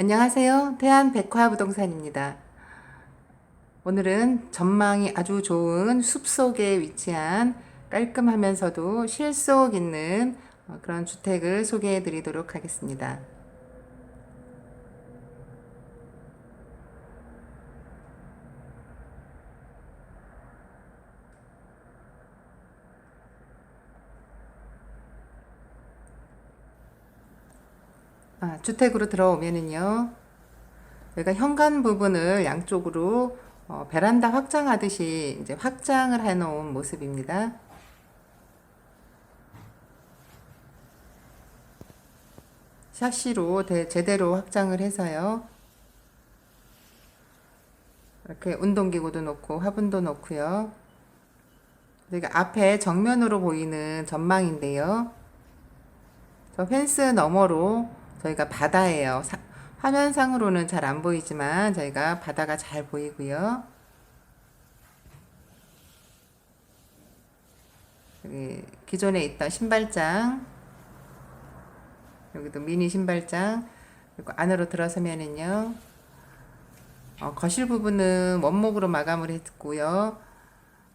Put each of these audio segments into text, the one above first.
안녕하세요. 태안 백화 부동산입니다. 오늘은 전망이 아주 좋은 숲속에 위치한 깔끔하면서도 실속 있는 어, 그런 주택을 소개해 드리도록 하겠습니다. 아, 주택으로 들어오면은요. 여기가 현관 부분을 양쪽으로 어, 베란다 확장하듯이 이제 확장을 해 놓은 모습입니다. 샤시로 대- 제대로 확장을 해서요. 이렇게 운동기구도 놓고 화분도 놓고요. 여기가 앞에 정면으로 보이는 전망인데요. 저 펜스 너머로 저희가 바다예요. 사- 화면상으로는 잘 안 보이지만 저희가 바다가 잘 보이고요. 여기 기존에 있던 신발장 여기도 미니 신발장 그리고 안으로 들어서면은요 어, 거실 부분은 원목으로 마감을 했고요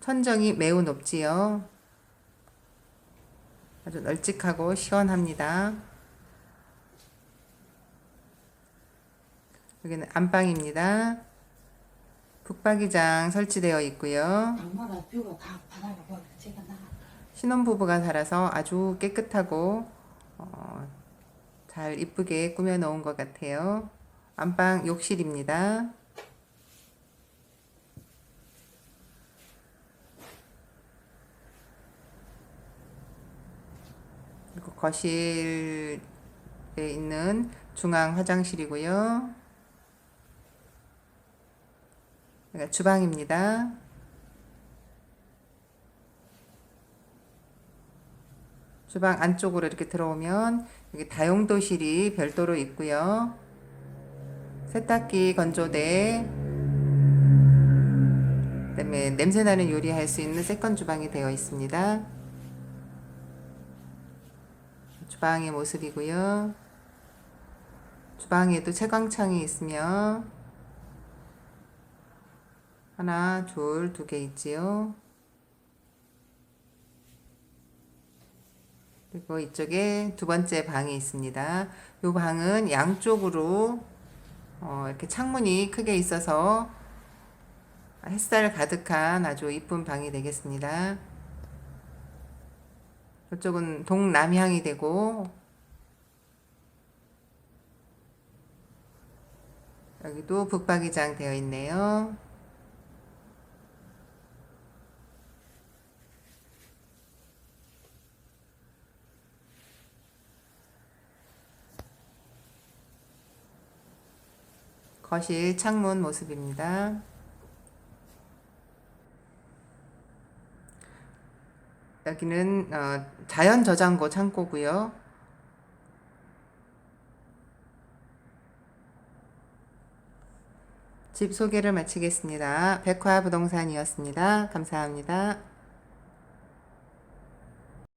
천정이 매우 높지요 아주 널찍하고 시원합니다 여기는 안방입니다 북박이장 설치되어 있고요 나 신혼부부가 살아서 아주 깨끗하고 어, 잘 이쁘게 꾸며 놓은 것 같아요. 안방 욕실입니다. 그리고 거실에 있는 중앙 화장실이고요. 여기가 주방입니다. 주방 안쪽으로 이렇게 들어오면 여기 다용도실이 별도로 있고요. 세탁기 건조대 그다음에 냄새나는 요리할 수 있는 세컨 주방이 되어 있습니다. 주방의 모습이고요. 주방에도 채광창이 있으며 하나, 둘, 두개 있지요. 그리고 이쪽에 두 번째 방이 있습니다. 이 방은 양쪽으로 어, 이렇게 창문이 크게 있어서 햇살 가득한 아주 이쁜 방이 되겠습니다. 이쪽은 동남향이 되고 여기도 북박이장 되어 있네요. 거실 창문 모습입니다. 여기는 어, 자연 저장고 창고고요. 집 소개를 마치겠습니다. 백화 부동산이었습니다. 감사합니다.